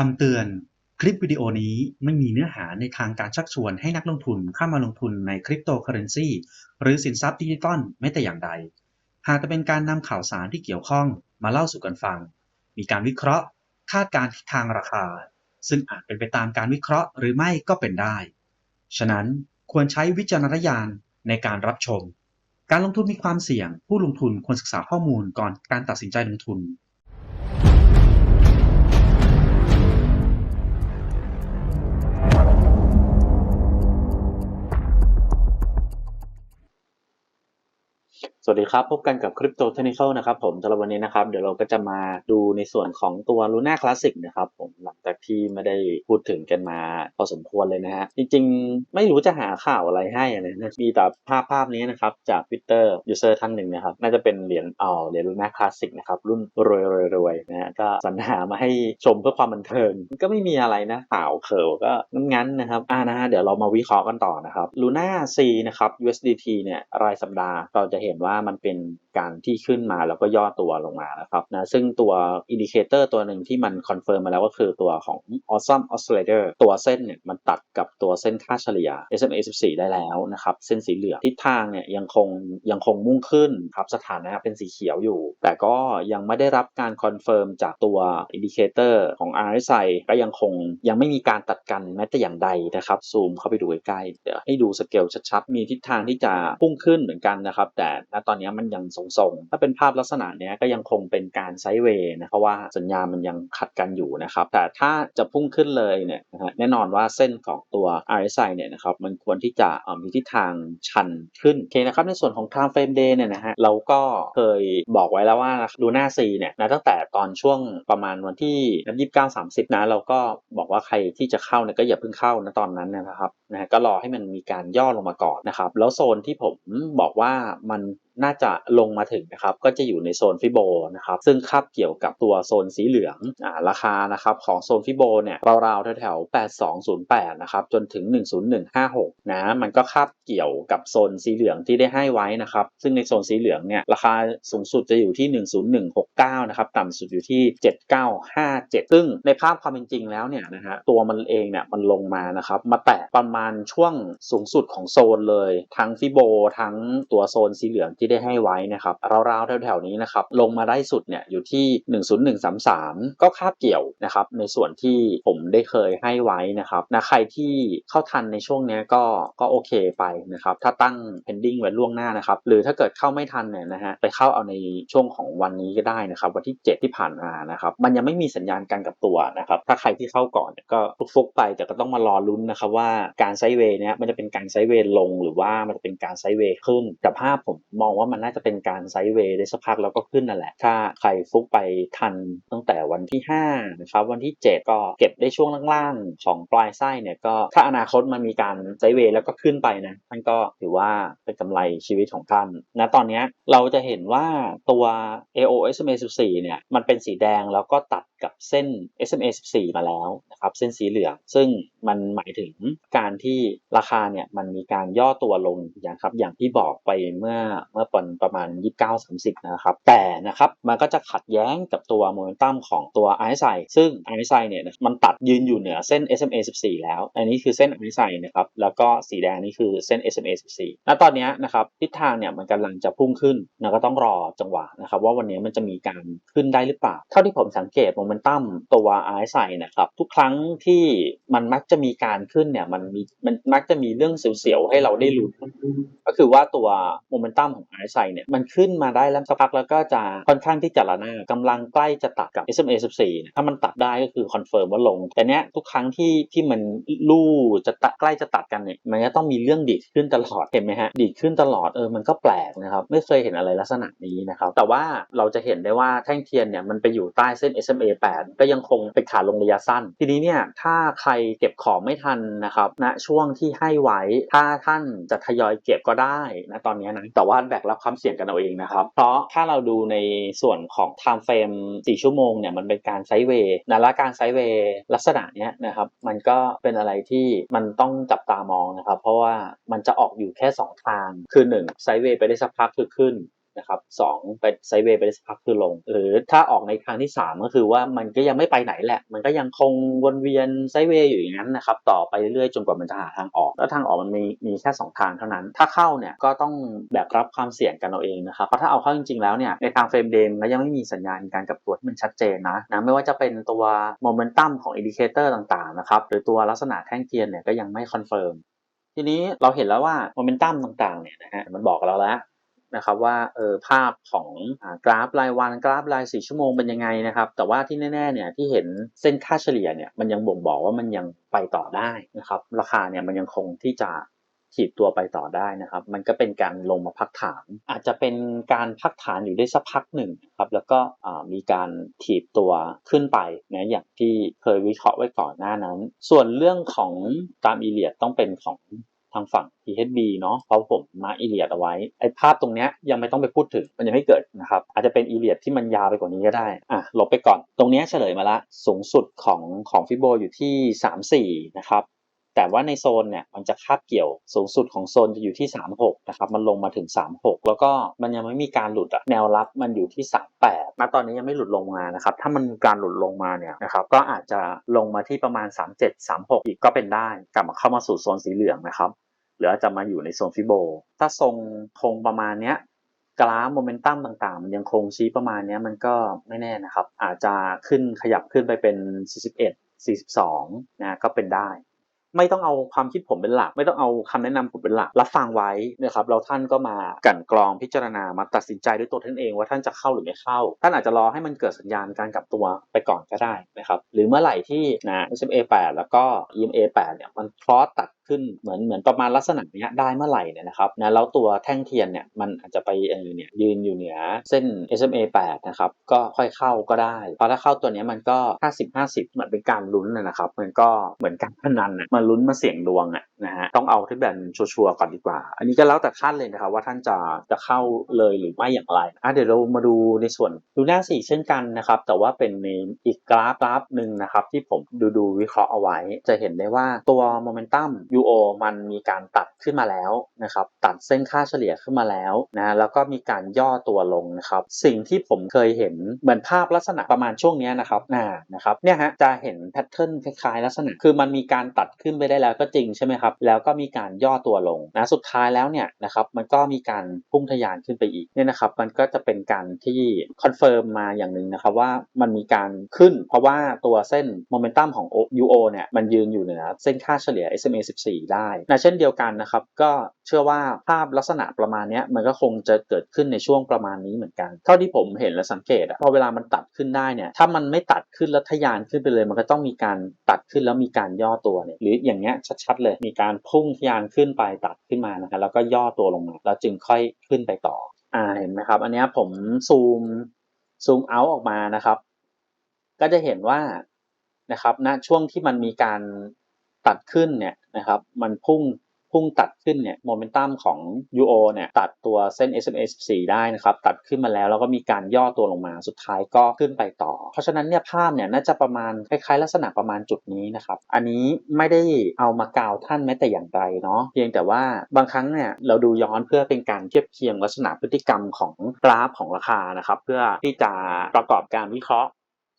คำเตือน คลิปวิดีโอนี้ไม่มีเนื้อหาในทางการชักชวนให้นักลงทุนเข้ามาลงทุนในคริปโตเคอเรนซีหรือสินทรัพย์ดิจิตอลแม้แต่อย่างใด หากแต่เป็นการนำข่าวสารที่เกี่ยวข้องมาเล่าสู่กันฟัง มีการวิเคราะห์ คาดการณ์ทิศทางราคา ซึ่งอาจเป็นไปตามการวิเคราะห์หรือไม่ก็เป็นได้ ฉะนั้นควรใช้วิจารณญาณในการรับชม การลงทุนมีความเสี่ยง ผู้ลงทุนควรศึกษาข้อมูลก่อนการตัดสินใจลงทุน สวัสดีครับ พบกันกับ Crypto Technical นะครับผมสำหรับวันนี้นะครับ เดี๋ยวเราก็จะมาดูในส่วนของตัว Luna Classic นะครับผมหลังจากที่ไม่ได้พูดถึงกันมาพอสมควรเลยนะฮะ จริงๆ ไม่รู้จะหาข่าวอะไรให้เลยนะมีแต่ภาพภาพนี้นะครับ จาก Twitter User ท่านหนึ่งนะครับ น่าจะเป็นเหรียญเอ่อเหรียญ Luna Classic นะครับ รุ่นรวยรวยรวยนะฮะก็สรรหามาให้ชมเพื่อความบันเทิงก็ไม่มีอะไรนะข่าวเขิวก็งั้นๆนะครับอ่านะฮะเดี๋ยวเรามาวิเคราะห์กันต่อนะครับ Luna C นะครับ USDT เนี่ยรายสัปดาห์เราจะเห็นว่ามันเป็นการที่ขึ้นมาแล้วก็ย่อตัวลงมานะครับนะซึ่งตัวอินดิเคเตอร์ตัวหนึ่งที่มันคอนเฟิร์มมาแล้วก็คือตัวของ Awesome Oscillator ตัวเส้นเนี่ยมันตัดกับตัวเส้นค่าเฉลี่ย SMA 14 ได้แล้วนะครับ เส้นสีเหลืองทิศทางเนี่ยยังคงยังคงมุ่งขึ้นครับสถานะเป็นสีเขียวอยู่ แต่ก็ยังไม่ได้รับการคอนเฟิร์มจากตัวอินดิเคเตอร์ของ RSI ก็ยังคงยังไม่มีการตัดกันแม้แต่อย่างใดนะครับซูมเข้าไปดูใกล้ๆเดี๋ยวให้ดูสเกลชัดๆ มีทิศทางที่จะพุ่งขึ้นเหมือนกันนะครับแต่ณตอนนี้มันยังทรงๆ ถ้าเป็นภาพลักษณะเนี้ยก็ยังคงเป็นการไซด์เวย์นะเพราะว่าสัญญาณมันยังขัดกันอยู่นะครับ แต่ถ้าจะพุ่งขึ้นเลยเนี่ยนะฮะแน่นอนว่าเส้นของตัว RSI เนี่ยนะครับมันควรที่จะมีทิศทางชันขึ้นโอเคนะครับในส่วนของ time frame day เนี่ยนะฮะเราก็เคยบอกไว้แล้วว่าดูหน้า C เนี่ยนะตั้งแต่ตอนช่วงประมาณวันที่ยี่สิบเก้าสามสิบนะเราก็บอกว่าใครที่จะเข้าเนี่ยก็อย่าเพิ่งเข้านะตอนนั้นนะครับนะฮะก็รอให้มันมีการย่อลงมาก่อนนะครับ แล้วโซนที่ผมบอกว่ามันน่าจะลงมาถึงนะครับ ก็จะอยู่ในโซนฟิโบนะครับ ซึ่งคาบเกี่ยวกับตัวโซนสีเหลืองอ่าราคานะครับของโซนฟิโบเนี่ยราวๆแถวๆ8208 นะครับ จนถึง 10156 นะ มันก็คาบเกี่ยวกับโซนสีเหลืองที่ได้ให้ไว้นะครับ ซึ่งในโซนสีเหลืองเนี่ยราคาสูงสุดจะอยู่ที่ 10169 นะครับ ต่ำสุดอยู่ที่ 7957 ซึ่งในภาพความเป็นจริงแล้วเนี่ยนะฮะตัวมันเองเนี่ยมันลงมานะครับมาแตะประมาณช่วงสูงสุดของโซนเลย ทั้งฟิโบทั้งตัวโซนสีเหลืองที่ได้ให้ไว้นะครับราวๆแถวๆนี้นะครับลงมาได้สุดเนี่ยอยู่ที่ 10133 ก็คาบเกี่ยวนะครับในส่วนที่ผมได้เคยให้ไว้นะครับนะใครที่เข้าทันในช่วงนี้ก็ก็โอเคไปนะครับถ้าตั้ง pending ไว้ล่วงหน้านะครับหรือถ้าเกิดเข้าไม่ทันเนี่ยนะฮะไปเข้าเอาในช่วงของวันนี้ก็ได้นะครับวันที่ 7 ที่ผ่านมานะครับมันยังไม่มีสัญญาณการกับตัวนะครับถ้าใครที่เข้าก่อนก็ฟุกๆไปแต่ก็ต้องมารอลุ้นนะครับว่าการไซด์เวย์เนี้ยมันจะเป็นการไซด์เวย์ลงหรือว่ามันจะเป็นการไซด์เวย์ขึ้นแต่ภาพผมมองว่ามันน่าจะเป็นการไซด์เวย์ได้สักพักแล้วก็ขึ้นนั่นแหละ ถ้าใครฟุกไปทันตั้งแต่วันที่5นะครับวันที่ 7 ก็เก็บได้ช่วงล่างๆของปลายไส้เนี่ยก็ถ้าอนาคตมันมีการไซด์เวย์แล้วก็ขึ้นไปนะท่านก็ถือว่าเป็นกำไรชีวิตของท่านนะตอนนี้เราจะเห็นว่าตัว AO SMA 14เนี่ยมันเป็นสีแดงแล้วก็ตัดกับเส้น SMA 14 มาแล้วนะครับเส้นสีเหลือง ซึ่งมันหมายถึงการที่ราคาเนี่ยมันมีการย่อตัวลงอย่างครับอย่างที่บอกไปเมื่อเมื่อปอนประมาณ 29-30 นะครับ แต่นะครับมันก็จะขัดแย้งกับตัวโมเมนตัมของตัว RSI ซึ่ง RSI เนี่ยมันตัดยืนอยู่เหนือเส้น SMA 14 แล้ว อันนี้คือเส้น RSI นะครับแล้วก็สีแดงนี่คือเส้น SMA 14 ณตอนนี้นะครับทิศทางเนี่ยมันกำลังจะพุ่งขึ้นนะก็ต้องรอจังหวะนะครับว่าวันนี้มันจะมีการขึ้นได้หรือเปล่าเท่าที่ผมสังเกตโมเมนตัมตัว RSI นะครับ ทุกครั้งที่มันมักจะมีการขึ้นเนี่ยมันมีมันมักจะมีเรื่องเสียวๆให้เราได้ลุ้ก็คือว่าตัวโมเมนตัมของ RSI เนี่ยมันขึ้นมาได้แล้วสักพักแล้วก็จะค่อนข้างที่จะระนากำลังใกล้จะตัดกับ SMA 14เนี่ถ้ามันตัดได้ก็คือคอนเฟิร์มว่าลง แต่เนี้ยทุกครั้งที่ที่มันลู่จะตัดใกล้จะตัดกันเนี่ยมันจะต้องมีเรื่องดีดขึ้นตลอดเห็นไหมฮะดีดขึ้นตลอดเออมันก็แปลกนะครับไม่เคยเห็นอะไรลักษณะนี้นะครับแต่ว่าเราจะเห็นได้ว่าแท่งเทียนเนี่ยมันไปอยู่ใต้เส้น SMA 8 ก็ยังคงเป็นขาลงระยะสั้น ทีนี้เนี่ยถ้าใครเก็บของไม่ทันนะครับณช่วงที่ให้ไว้ถ้าท่านจะทยอยเก็บก็ได้นะตอนนี้นะแต่ว่าแบกรับความเสี่ยงกันเอาเองนะครับ เพราะถ้าเราดูในส่วนของ time frame 4 ชั่วโมงเนี่ยมันเป็นการไซด์เวย์นะและการไซด์เวย์ลักษณะเนี้ยนะครับมันก็เป็นอะไรที่มันต้องจับตามองนะครับ เพราะว่ามันจะออกอยู่แค่ 2 ทางคือ 1 ไซด์เวย์ไปได้สักพักคือขึ้น นะครับสองไปไซเวย์ไปได้สักพักคือลง หรือถ้าออกในทางที่สามก็คือว่ามันก็ยังไม่ไปไหนแหละ มันก็ยังคงวนเวียนไซเวย์อยู่อย่างนั้นนะครับต่อไปเรื่อยๆจนกว่ามันจะหาทางออก แล้วทางออกมันมีมีแค่สองทางเท่านั้น ถ้าเข้าเนี่ยก็ต้องแบกรับความเสี่ยงกันเอาเองนะครับเพราะถ้าเอาเข้าจริงๆแล้วเนี่ยในทางเฟรมเดมก็ยังไม่มีสัญญาณการกลับตัวที่มันชัดเจนนะนะไม่ว่าจะเป็นตัวโมเมนตัมของอินดิเคเตอร์ต่างๆนะครับหรือตัวลักษณะแท่งเทียนเนี่ยก็ยังไม่คอนเฟิร์มทีนี้เราเห็นแล้วว่าโมเมนตัมต่างๆเนี่ยนะฮะมันบอกเราแล้ว นะครับว่าเออภาพของอกราฟรายวันกราฟรายสี่ชั่วโมงเป็นยังไงนะครับแต่ว่าที่แน่ๆเนี่ยที่เห็นเส้นค่าเฉลี่ยเนี่ยมันยังบ่งบอกว่ามันยังไปต่อได้นะครับราคาเนี่ยมันยังคงที่จะถีบตัวไปต่อได้นะครับ มันก็เป็นการลงมาพักฐาน อาจจะเป็นการพักฐานอยู่ได้สักพักหนึ่งครับ แล้วก็มีการถีบตัวขึ้นไปนะอย่างที่เคยวิเคราะห์ไว้ก่อนหน้านั้น ส่วนเรื่องของตามอีเลียดต้องเป็นของางฝั่ง PHB เนาะเพราะผมมาอีเลียดเอาไว้ไอ้ภาพตรงเนี้ยยังไม่ต้องไปพูดถึงมันยังไม่เกิดนะครับอาจจะเป็นอีเลียดที่มันยาวไปกว่านี้ก็ได้อะลบไปก่อน ตรงเนี้ยเฉลยมาละสูงสุดของของฟิโบอยู่ที่ 34 นะครับแต่ว่าในโซนเนี่ยมันจะคาบเกี่ยวสูงสุดของโซนจะอยู่ที่ 36 นะครับ มันลงมาถึง 36 แล้วก็มันยังไม่มีการหลุดอะแนวรับมันอยู่ที่ 38ณตอนนี้ยังไม่หลุดลงมานะครับ ถ้ามันมีการหลุดลงมาเนี่ยนะครับก็อาจจะลงมาที่ประมาณ 37 36 อีกก็เป็นได้ กลับมาเข้ามาสู่โซนสีเหลืองนะครับ หรืออาจจะมาอยู่ในโซนฟิโบ ถ้าทรงคงประมาณเนี้ยกราฟโมเมนตัมต่างๆ มันยังคงชี้ประมาณเนี้ยมันก็ไม่แน่นะครับ อาจจะขึ้นขยับขึ้นไปเป็น 41 42นะก็เป็นได้ ไม่ต้องเอาความคิดผมเป็นหลัก ไม่ต้องเอาคำแนะนำผมเป็นหลัก รับฟังไว้นะครับแล้วท่านก็มากันกรองพิจารณามาตัดสินใจด้วยตัวท่านเองว่าท่านจะเข้าหรือไม่เข้า ท่านอาจจะรอให้มันเกิดสัญญาณการกลับตัวไปก่อนก็ได้นะครับหรือเมื่อไหร่ที่นะ SMA 8แล้วก็ EMA 8เนี่ยมันคลอสตัดขึ้นเหมือนเหมือนประมาณลักษณะเนี้ยได้เมื่อไหร่เนี่ยนะครับนะแล้วตัวแท่งเทียนเนี่ยมันอาจจะไปเออเนี่ยยืนอยู่เหนือเส้น SMA 8นะครับก็ค่อยเข้าก็ได้เพราะถ้าเข้าตัวเนี้ยมันก็ 50 50เหมือนเป็นการลุ้นนะนะครับมันก็เหมือนการพนันนะมาลุ้นมาเสี่ยงดวงอะนะฮะต้องเอาที่แบบชัวร์ก่อนดีกว่า อันนี้ก็แล้วแต่ท่านเลยนะครับว่าท่านจะจะเข้าเลยหรือไม่อย่างไรอะเดี๋ยวเรามาดูในส่วนดูหน้าสี่เช่นกันนะครับแต่ว่าเป็นในอีกกราฟกราฟหนึ่งนะครับที่ผมดูดูวิเคราะห์เอาไว้ จะเห็นได้ว่าตัวโมเมนตัม UO มันมีการตัดขึ้นมาแล้วนะครับตัดเส้นค่าเฉลี่ยขึ้นมาแล้วนะแล้วก็มีการย่อตัวลงนะครับสิ่งที่ผมเคยเห็นเหมือนภาพลักษณะประมาณช่วงนี้นะครับน่านะครับเนี่ยฮะจะเห็นแพทเทิร์นคล้ายๆลักษณะ คือมันมีการตัดขึ้นไปได้แล้วก็จริงใช่ไหมครับแล้วก็มีการย่อตัวลงนะสุดท้ายแล้วเนี่ยนะครับมันก็มีการพุ่งทะยานขึ้นไปอีกเนี่ยนะครับมันก็จะเป็นการที่คอนเฟิร์มมาอย่างหนึ่งนะครับว่ามันมีการขึ้น เพราะว่าตัวเส้นโมเมนตัมของ UO เนี่ยมันยืนอยู่เหนือเส้นค่าเฉลี่ย SMA 4 ได้นะเช่นเดียวกันนะครับ ก็เชื่อว่าภาพลักษณะประมาณนี้มันก็คงจะเกิดขึ้นในช่วงประมาณนี้เหมือนกัน เท่าที่ผมเห็นและสังเกตอะพอเวลามันตัดขึ้นได้เนี่ยถ้ามันไม่ตัดขึ้นแล้วทะยานขึ้นไปเลย มันก็ต้องมีการตัดขึ้นแล้วมีการย่อตัวเนี่ยหรืออย่างเงี้ยชัดๆเลยมีการพุ่งทะยานขึ้นไปตัดขึ้นมานะครับแล้วก็ย่อตัวลงมาแล้วจึงค่อยขึ้นไปต่ออ่าเห็นไหมครับ อันนี้ผมซูมซูมเอาออกมานะครับ ก็จะเห็นว่านะครับณช่วงที่มันมีการ ตัดขึ้นเนี่ยนะครับมันพุ่งพุ่งตัดขึ้นเนี่ยโมเมนตัมของ UO เนี่ยตัดตัวเส้น SMA 14 ได้นะครับตัดขึ้นมาแล้วแล้วก็มีการย่อตัวลงมาสุดท้ายก็ขึ้นไปต่อ เพราะฉะนั้นเนี่ยภาพเนี่ยน่าจะประมาณคล้ายๆ ลักษณะประมาณจุดนี้นะครับอันนี้ไม่ได้เอามากล่าวท่านแม้แต่อย่างใดเนาะเพียงแต่ว่าบางครั้งเนี่ยเราดูย้อนเพื่อเป็นการเทียบเคียงลักษณะพฤติกรรมของกราฟของราคานะครับเพื่อที่จะประกอบการวิเคราะห์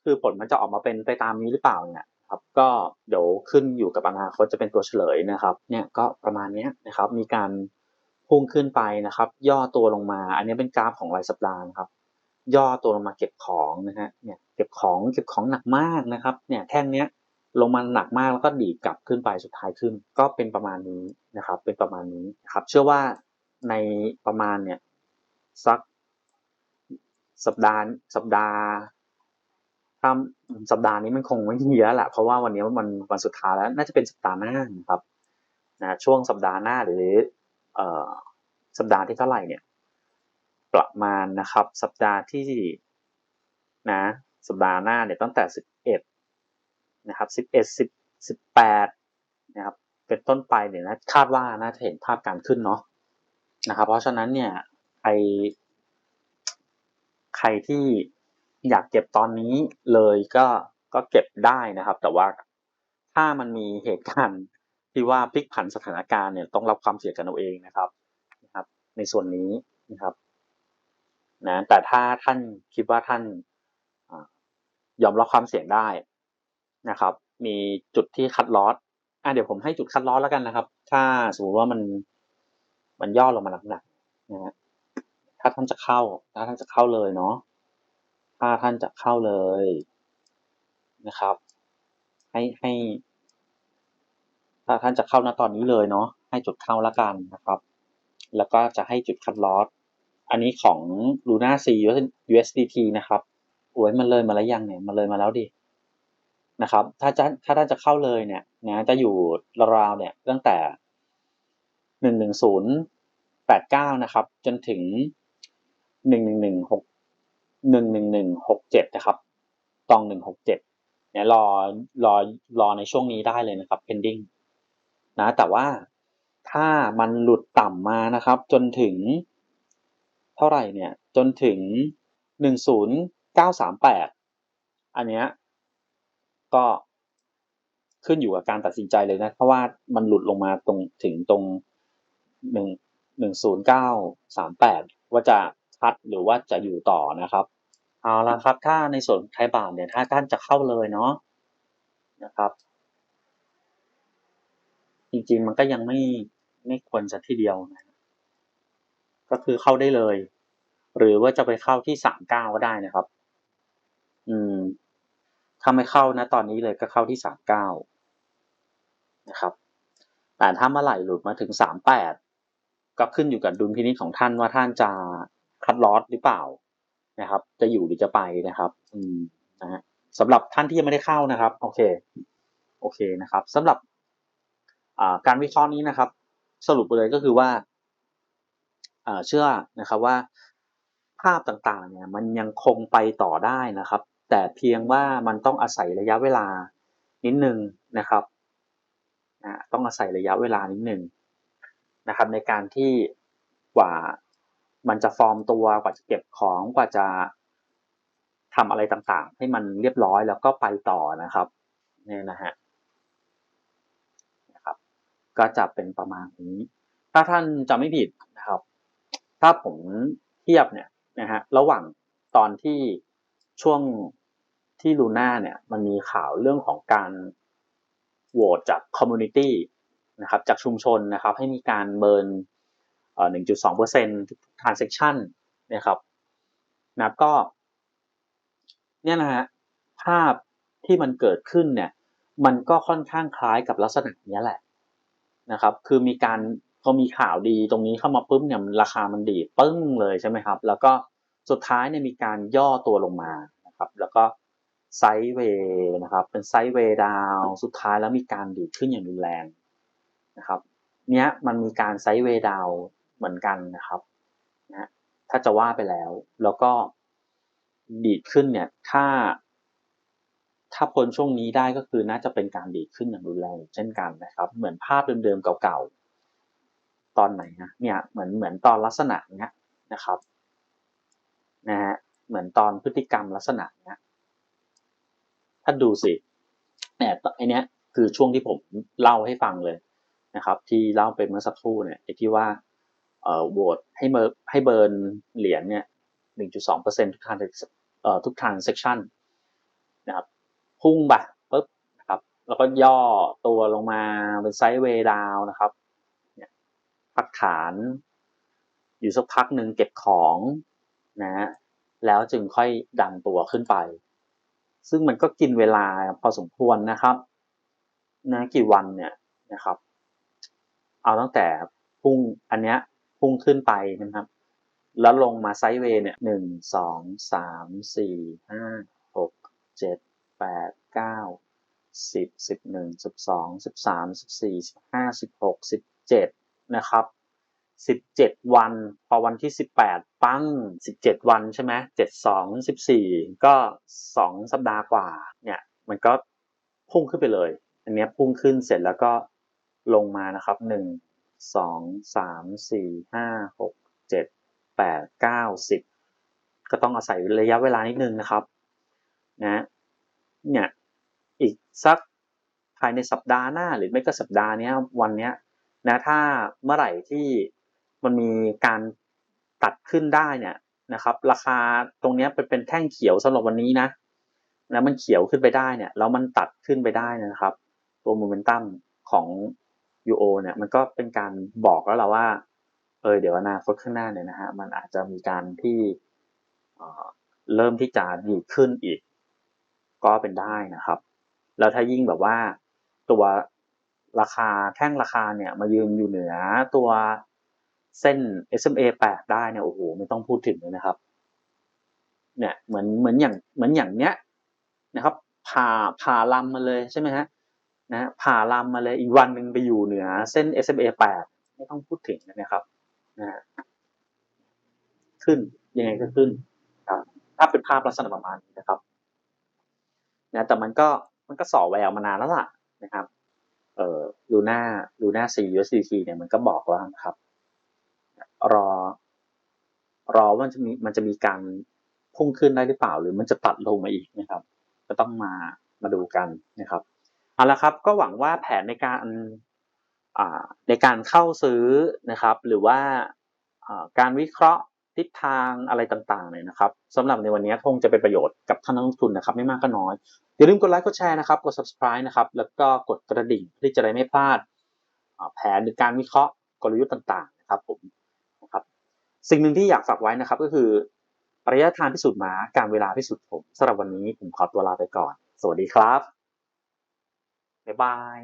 คือผลมันจะออกมาเป็นไปตามนี้หรือเปล่าเนี่ย ครับก็เดี๋ยวขึ้นอยู่กับอนาคตจะเป็นตัวเฉลยนะครับ เนี่ยก็ประมาณนี้นะครับ มีการพุ่งขึ้นไปนะครับ ย่อตัวลงมา อันนี้เป็นกราฟของรายสัปดาห์นะครับ ย่อตัวลงมาเก็บของนะฮะเนี่ยเก็บของเก็บของหนักมากนะครับ เนี่ยแท่งเนี้ยลงมาหนักมากแล้วก็ดีกลับขึ้นไปสุดท้ายขึ้น ก็เป็นประมาณนี้นะครับ เป็นประมาณนี้นะครับ เชื่อว่าในประมาณเนี่ยสักสัปดาห์สัปดาห์ ถ้าสัปดาห์นี้มันคงไม่มีแล้วแหละเพราะว่าวันนี้มันวันสุดท้ายแล้วน่าจะเป็นสัปดาห์หน้านะครับนะช่วงสัปดาห์หน้าหรือเอ่อสัปดาห์ที่เท่าไหร่เนี่ย ประมาณนะครับ สัปดาห์ที่นะ สัปดาห์หน้าเนี่ยตั้งแต่สิบเอ็ดนะครับสิบเอ็ดสิบสิบแปดนะครับ เป็นต้นไปเนี่ยนะคาดว่าน่าจะเห็นภาพการขึ้นเนาะนะครับ เพราะฉะนั้นเนี่ยใครใครที่ อยากเก็บตอนนี้เลยก็ก็เก็บได้นะครับ แต่ว่าถ้ามันมีเหตุการณ์ที่ว่าพลิกผันสถานการณ์เนี่ยต้องรับความเสี่ยงกันเอาเองนะครับนะครับ ในส่วนนี้นะครับนะแต่ถ้าท่านคิดว่าท่านอยอมรับความเสี่ยงได้นะครับ มีจุดที่คัดลอสอะเดี๋ยวผมให้จุดคัดลอสแล้วกันนะครับ ถ้าสมมติว่ามันมันย่อลงมาหนักๆนะฮะถ้าท่านจะเข้าถ้าท่านจะเข้าเลยเนาะ ถ้าท่านจะเข้าเลยนะครับ ให้ให้ถ้าท่านจะเข้าณตอนนี้เลยเนาะให้จุดเข้าแล้วกันนะครับ แล้วก็จะให้จุดคัดลอสอันนี้ของ Luna C USDT นะครับโอ้ยมันเลยมาแล้วยังเนี่ยมันเลยมาแล้วดินะครับ ถ้าจะถ้าท่านจะเข้าเลยเนี่ยนะจะอยู่ราวๆเนี่ยตั้งแต่หนึ่งหนึ่งศูนย์แปดเก้านะครับ จนถึงหนึ่งหนึ่งหนึ่งหก หนึ่งหนึ่งหนึ่งหกเจ็ดนะครับตองหนึ่งหกเจ็ดเนี่ยรอรอรอในช่วงนี้ได้เลยนะครับ pending นะแต่ว่าถ้ามันหลุดต่ำมานะครับ จนถึง เท่าไหร่เนี่ย จนถึงหนึ่งศูนย์เก้าสามแปดอันเนี้ยก็ขึ้นอยู่กับการตัดสินใจเลยนะเพราะว่ามันหลุดลงมาตรงถึงตรงหนึ่งหนึ่งศูนย์เก้าสามแปดว่าจะคัดหรือว่าจะอยู่ต่อนะครับ เอาละครับ ถ้าในส่วนไทยบาทเนี่ยถ้าท่านจะเข้าเลยเนาะนะครับ จริงๆมันก็ยังไม่ไม่ควรจะที่เดียวนะก็คือเข้าได้เลย หรือว่าจะไปเข้าที่สามเก้าก็ได้นะครับ อืมถ้าไม่เข้านะ ตอนนี้เลยก็เข้าที่สามเก้านะครับ แต่ถ้าเมื่อไหร่หลุดมาถึงสามแปดก็ขึ้นอยู่กับดุลพินิจของท่านว่าท่านจะคัดลอสหรือเปล่า นะครับ จะอยู่หรือจะไปนะครับ อืมนะฮะสำหรับท่านที่ยังไม่ได้เข้านะครับ โอเค โอเคนะครับสำหรับการวิเคราะห์นี้นะครับ สรุปเลยก็คือว่าเชื่อนะครับว่าภาพต่างๆ เนี่ย มันยังคงไปต่อได้นะครับ แต่เพียงว่ามันต้องอาศัยระยะเวลานิดนึงนะครับต้องอาศัยระยะเวลานิดนึงนะครับ ในการที่กว่า มันจะฟอร์มตัวกว่าจะเก็บของกว่าจะทำอะไรต่างๆ ให้มันเรียบร้อยแล้วก็ไปต่อนะครับเนี่ยนะฮะนะครับ ก็จะเป็นประมาณนี้ ถ้าท่านจะไม่ผิดนะครับ ถ้าผมเทียบเนี่ยนะฮะระหว่างตอนที่ช่วงที่ลูน่าเนี่ยมันมีข่าวเรื่องของการโหวตจากคอมมูนิตี้นะครับจากชุมชนนะครับ ให้มีการเบิร์น 1.2%ทุก transaction นะครับนะก็เนี่ยนะฮะภาพที่มันเกิดขึ้นเนี่ยมันก็ค่อนข้างคล้ายกับลักษณะนี้แหละนะครับ คือมีการพอมีข่าวดีตรงนี้เข้ามาปุ๊บเนี่ยราคามันดีปึ้งเลยใช่ไหมครับ แล้วก็สุดท้ายเนี่ยมีการย่อตัวลงมานะครับ แล้วก็ไซด์เวย์นะครับ เป็นไซด์เวย์ดาวสุดท้ายแล้วมีการดีดขึ้นอย่างรุนแรงนะครับ เนี้ยมันมีการไซด์เวย์ดาว เหมือนกันนะครับนะถ้าจะว่าไปแล้ว แล้วก็ดีดขึ้นเนี่ย ถ้า ถ้าพ้นช่วงนี้ได้ก็คือน่าจะเป็นการดีดขึ้นอย่างรุนแรงเช่นกันนะครับ เหมือนภาพเดิมๆเก่าๆตอนไหนนะเนี่ยเหมือนเหมือนตอนลักษณะเนี้ยนะครับนะฮะเหมือนตอนพฤติกรรมลักษณะเนี้ยถ้าดูสิเนี่ยไอเนี้ยคือช่วงที่ผมเล่าให้ฟังเลยนะครับ ที่เล่าไปเมื่อสักครู่เนี่ยไอที่ว่า โหวตให้เมให้เบิร์นเหรียญเนี่ย 1.2%ทุกทางเอ่อทุกทางเซ c ชันนะครับ พุ่งไปปุ๊บนะครับ แล้วก็ย่อตัวลงมาเป็นไซด์เวย์ดาวนะครับเนี่ยพักฐานอยู่สักพักหนึ่งเก็บของนะแล้วจึงค่อยดันตัวขึ้นไป ซึ่งมันก็กินเวลาพอสมควรนะครับนะกี่วันเนี่ยนะครับ เอาตั้งแต่พุ่งอันเนี้ย พุ่งขึ้นไปนะครับ แล้วลงมาไซด์เวย์เนี่ยหนึ่งสองสามสี่ห้าหกเจ็ดแปดเก้าสิบสิบหนึ่งสิบสองสิบสามสิบสี่สิบห้าสิบหกสิบเจ็ดนะครับสิบเจ็ดวัน พอวันที่สิบแปดปั้งสิบเจ็ดวันใช่ไหมเจ็ดสองสิบสี่ก็สองสัปดาห์กว่า เนี่ยมันก็พุ่งขึ้นไปเลย อันนี้พุ่งขึ้นเสร็จแล้วก็ลงมานะครับหนึ่ง สองสามสี่ห้าหกเจ็ดแปดเก้าสิบก็ต้องอาศัยระยะเวลานิดนึงนะครับนะเนี่ยอีกสักภายในสัปดาห์หน้าหรือไม่ก็สัปดาห์นี้วันนี้นะถ้าเมื่อไหร่ที่มันมีการตัดขึ้นได้เนี่ยนะครับ ราคาตรงนี้เป็นเป็นแท่งเขียวสำหรับวันนี้นะแล้วมันเขียวขึ้นไปได้เนี่ยแล้วมันตัดขึ้นไปได้นะครับ ตัวโมเมนตัมของ UO เนี่ยมันก็เป็นการบอกแล้วเราว่า เออเดี๋ยวอนาคตข้างหน้าเนี่ยนะฮะมันอาจจะมีการที่เริ่มที่จะดีขึ้นอีก ก็เป็นได้นะครับ แล้วถ้ายิ่งแบบว่าตัวราคาแท่งราคาเนี่ยมายืนอยู่เหนือตัวเส้น SMA 8 ได้เนี่ยโอ้โหไม่ต้องพูดถึงเลยนะครับ เนี่ยเหมือนเหมือนอย่างเหมือนอย่างเนี้ยนะครับผ่าผ่าลำมาเลยใช่ไหมฮะ นะผ่าลำมาเลยอีกวันหนึ่งไปอยู่เหนือเส้น SMA 8 ไม่ต้องพูดถึงนะครับนะฮะขึ้นยังไงก็ขึ้นครับถ้าเป็นภาพลักษณะประมาณนี้นะครับนะแต่มันก็มันก็ส่อแววมานานแล้วล่ะนะครับ เอ่อลูน่าลูน่า C USDT เนี่ยมันก็บอกว่านะครับ รอ รอว่ามันจะมีมันจะมีการพุ่งขึ้นได้หรือเปล่า หรือมันจะตัดลงมาอีกนะครับ ก็ต้องมามาดูกันนะครับ เอาละครับก็หวังว่าแผนในการในการเข้าซื้อนะครับ หรือว่าการวิเคราะห์ทิศทางอะไรต่างๆเนี่ยนะครับสำหรับในวันนี้คงจะเป็นประโยชน์กับท่านนักลงทุนนะครับ ไม่มากก็น้อย อย่าลืมกดไลค์กดแชร์นะครับกด subscribe นะครับแล้วก็กดกระดิ่งเพื่อที่จะได้ไม่พลาดแผนหรือการวิเคราะห์กลยุทธ์ต่างๆนะครับผมนะครับสิ่งหนึ่งที่อยากฝากไว้นะครับก็คือระยะทางพิสูจน์ม้าการเวลาพิสูจน์ผมสำหรับวันนี้ผมขอตัวลาไปก่อน สวัสดีครับ บ๊ายบาย